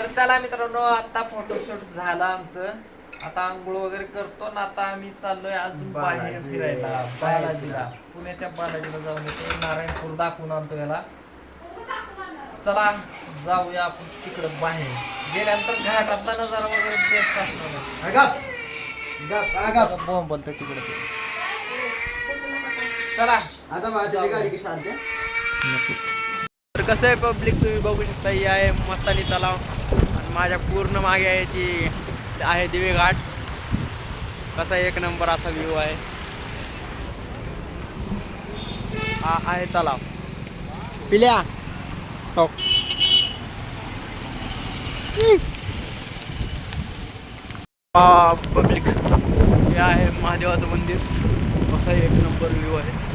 तर चला मित्रांनो आता फोटोशूट झालं आमचं. आता आंघोळ वगैरे करतो ना आता आम्ही चाललोय अजून बाहेर बालाजी. फिरायला बालाजीला. पुण्याच्या बालाजीला जाऊन येतो. नारायणपूर दाखवून आणतो याला. चला जाऊया आपण तिकडे बाहेर. गेल्यानंतर घाटातला नजारा वगैरे बेस्ट असणार अगप गप अगप बॉम्ब बोलतो तिकडे. चला. आता माझी गाडी तर कसं आहे पब्लिक तुम्ही बघू शकता. आहे मस्तानी तलाव. माझ्या पूर्ण मागे आहे ती आहे दिवे घाट. कसा एक नंबर असा व्ह्यू आहे. हा आहे तलाव. पिल्या? हो. पब्लिक हे आहे महादेवाचं मंदिर. असा एक नंबर व्ह्यू आहे.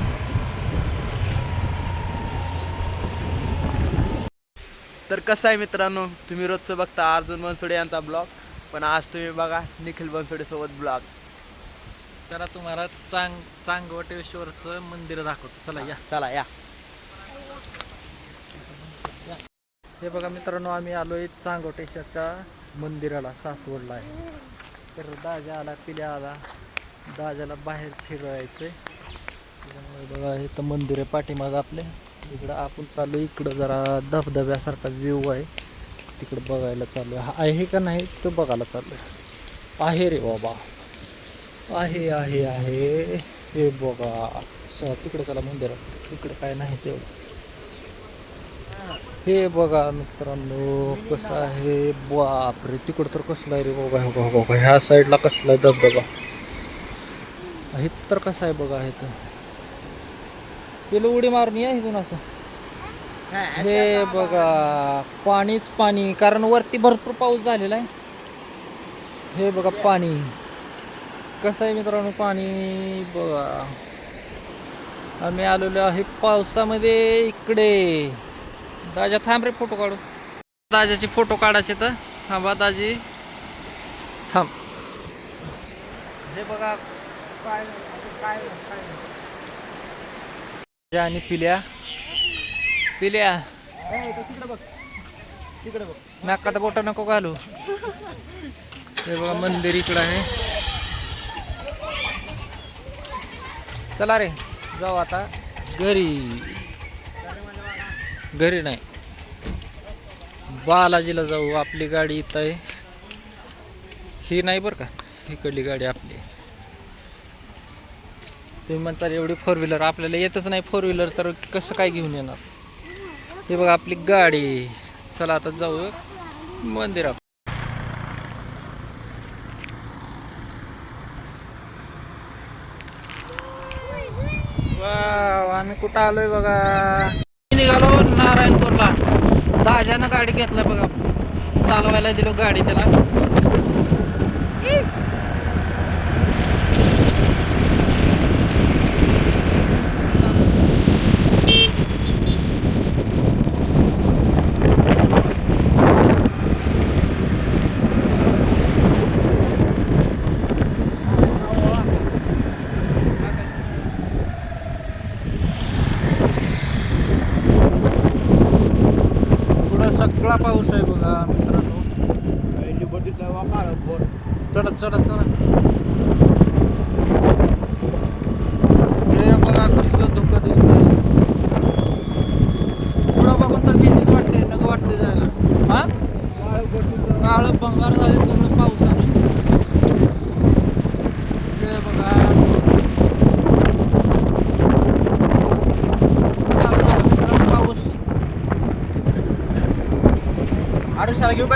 तर कसं आहे मित्रांनो तुम्ही रोजचं बघता अर्जुन बनसोडे यांचा ब्लॉग पण आज तुम्ही बघा निखिल बनसोडे सोबत ब्लॉग. चला तुम्हाला चांग चांगवटेश्वरचं मंदिर दाखवतो. चला या. चला या. हे बघा मित्रांनो आम्ही आलोय चांगवटेश्वरच्या मंदिराला सासवडला आहे. तर दाजा आला पिल्या आला. दाजाला बाहेर त्याच्यामुळे बघा हे तर मंदिर आहे पाठीमागं आपले. इकडं आपण चालू इकडं जरा धबधब्यासारखा व्ह्यू आहे. तिकडं बघायला चालू आहे आहे का नाही तो बघायला चालू आहे आहे रे बाबा. आहे आहे आहे. हे बघा. चला तिकडं चला मंदिरात. तिकडं काय नाही तेवढं. हे बघा मित्रांनो कसं आहे? बापरे तिकडं तर कसलं आहे रे बघा हे बघा बघा. ह्या साईडला कसला आहे धबधबा? हे तर कसं आहे बघा हे तर? तिला उडी मारून या इथून असं. हे बघा पाणीच पाणी कारण वरती भरपूर पाऊस झालेला आहे. हे बघा पाणी. कसं आहे मित्रांनो पाणी? बघा. आम्ही आलेलो आहे पावसामध्ये इकडे. दाजा थांब रे फोटो काढू. दाजाचे फोटो काढायचे तर. थांबा दाजी. थांब. हे बघा. काय काय काय आणि पिल्या. पिल्या. तिकडे बघ तिकडे बघ नाकात बोट नको घालू. हे बघा मंदिर इकडं आहे. चला रे जाऊ आता. घरी. घरी नाही. बालाजीला जाऊ आपली गाडी इथं आहे. ही नाही बरं का? इकडली गाडी आपली. तुम्ही म्हणता एवढी फोर व्हीलर आपल्याला येतच नाही फोर व्हीलर तर कसं काय घेऊन येणार? हे बघा आपली गाडी. चला आता जाऊ मंदिरात. आम्ही कुठं आलोय बघा? निघालो नारायणपूरला. दाजानं गाडी घेतलं बघा. चालवायला दिलो गाडी त्याला पुढं सगळा पाऊस आहे बघा मित्रांनो. चला चला चला हे बघा कसलं धुकं दिसतंय पुढं बघून तर भीतीच वाटते नको वाटते जायला हा काळ भंगार झाले सगळं पावसाने हे बघा चालू झाला मित्रांनो पाऊस आडुशाला घेऊ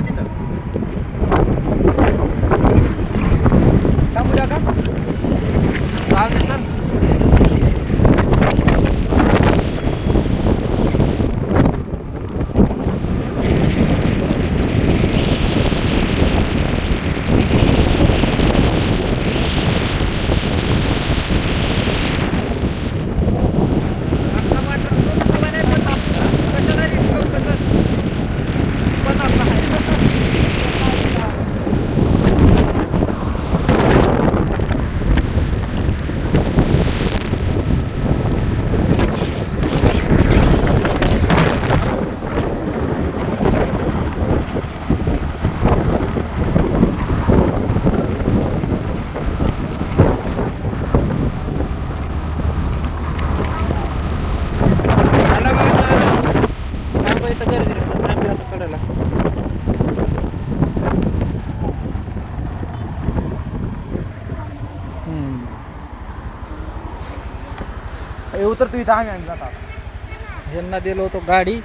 का तिथं थांबू हे उतरतो इथं आम्ही आणि ह्यांना दिलो होतो गाडी.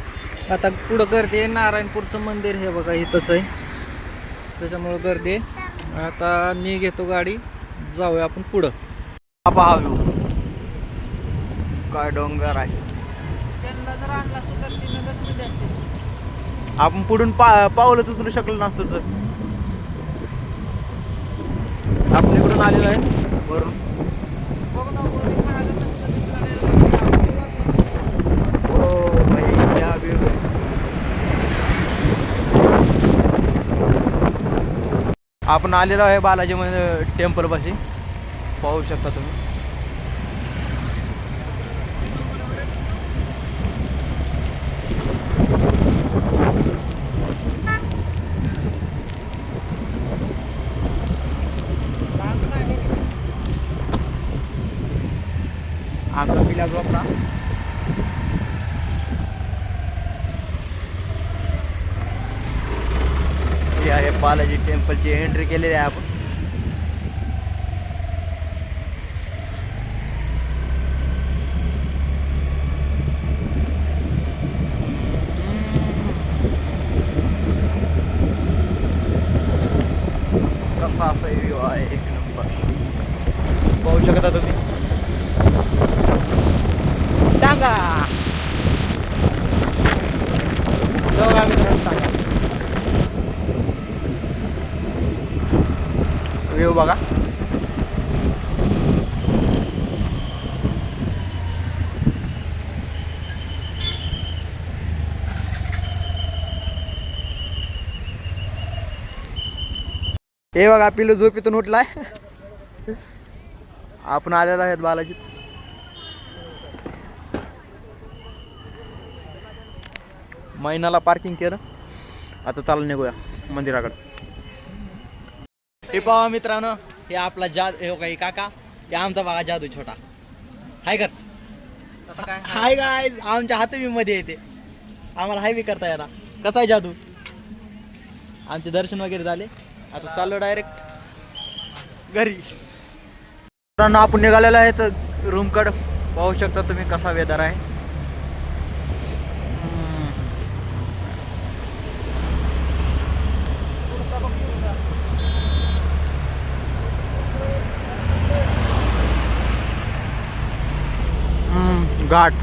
आता पुढं गर्दी आहे नारायणपूरचं मंदिर हे बघा इथंच आहे. त्याच्यामुळं गर्दी आहे. आता मी घेतो गाडी जाऊया आपण पुढं. पाहू काय डोंगर आहे. आपण पुढून पा पावलंच उचलू शकलो नसतो तर. आपण इकडून आलेलो आहे. वरून. हो आपण आलेलो आहे बालाजी टेम्पल पाहू शकता तुम्ही. गॅस वापरा. हे आहे बालाजी टेम्पलची एंट्री केलेली आहे आपण. कसा असा व्ह्यू आहे एक नंबर पाहू शकता तुम्ही? टांगा मित्रांनो व्ह्यू बघा. हे बघा पिलू झोपेतून उठलाय. आपण आलेलो आहेत बालाजी. महिन्याला पार्किंग केलं. आता चालू निघूया मंदिराकडं. हे पाहा मित्रांनो हे आपला जादू हे काही काका हे आमचा बघा जादू छोटा. हाय कर हाय काय आमच्या हातवी मध्ये येते. आम्हाला हाय बी करता येणार. कसा आहे जादू? आमचे दर्शन वगैरे झाले. आता चाललो डायरेक्ट घरी. मित्रांनो आपण निघालेलो आहे तर रूमकडं पाहू शकता तुम्ही कसा वेदर आहे. घाट.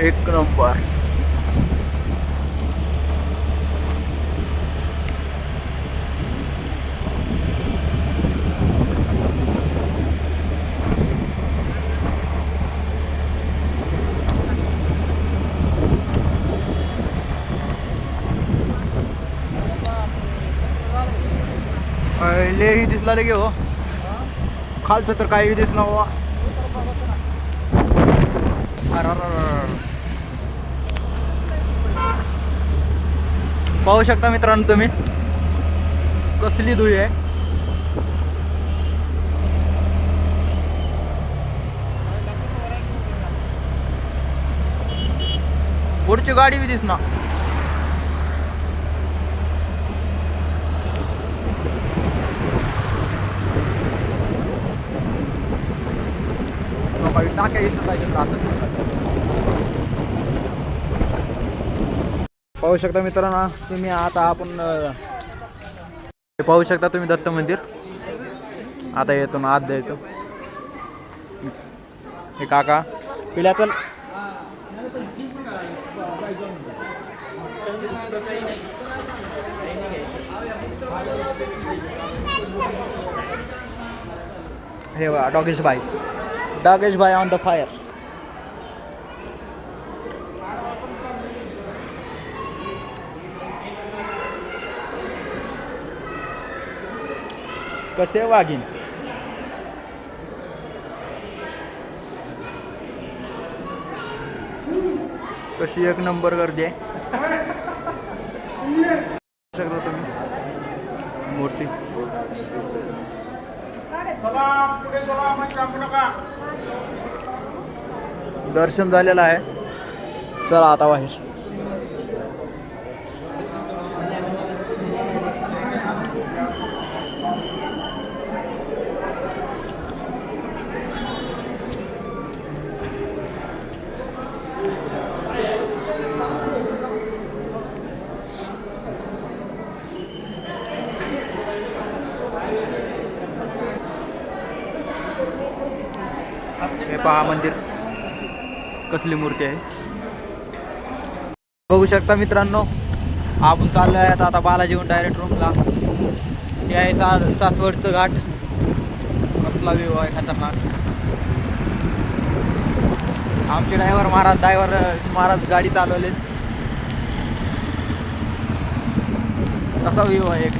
एक नंबर. लेही रे गे हो खालचं तर काही दिसला हो पाहू शकता मित्रांनो तुम्ही. कसली धुई आहे. पुढची गाडी बी दिसना टाक्या इथं त्याच्यात राहतात पाहू शकता मित्रांनो तुम्ही आता आपण पाहू शकता तुम्ही दत्त मंदिर. आता येतो ना आत द्यायचो हे काका पिल्या चल. हे बघा डॉगेश भाई डॉगेश भाई ऑन द फायर कसे वाघीन कशी एक नंबर गर्दी आहे शकता तुम्ही मूर्ती दर्शन झालेलं आहे. चला आता बाहेर पहा मंदिर. कसली मूर्ती आहे. बघू शकता मित्रांनो आपण चाललो आहे आता बालाजीहून डायरेक्ट रूमला हे आहे सा सासवडचं घाट. कसला व्यू आहे खतरनाक. आमचे ड्रायव्हर महाराज ड्रायव्हर महाराज गाडी चालवले कसा व्यू आहे एक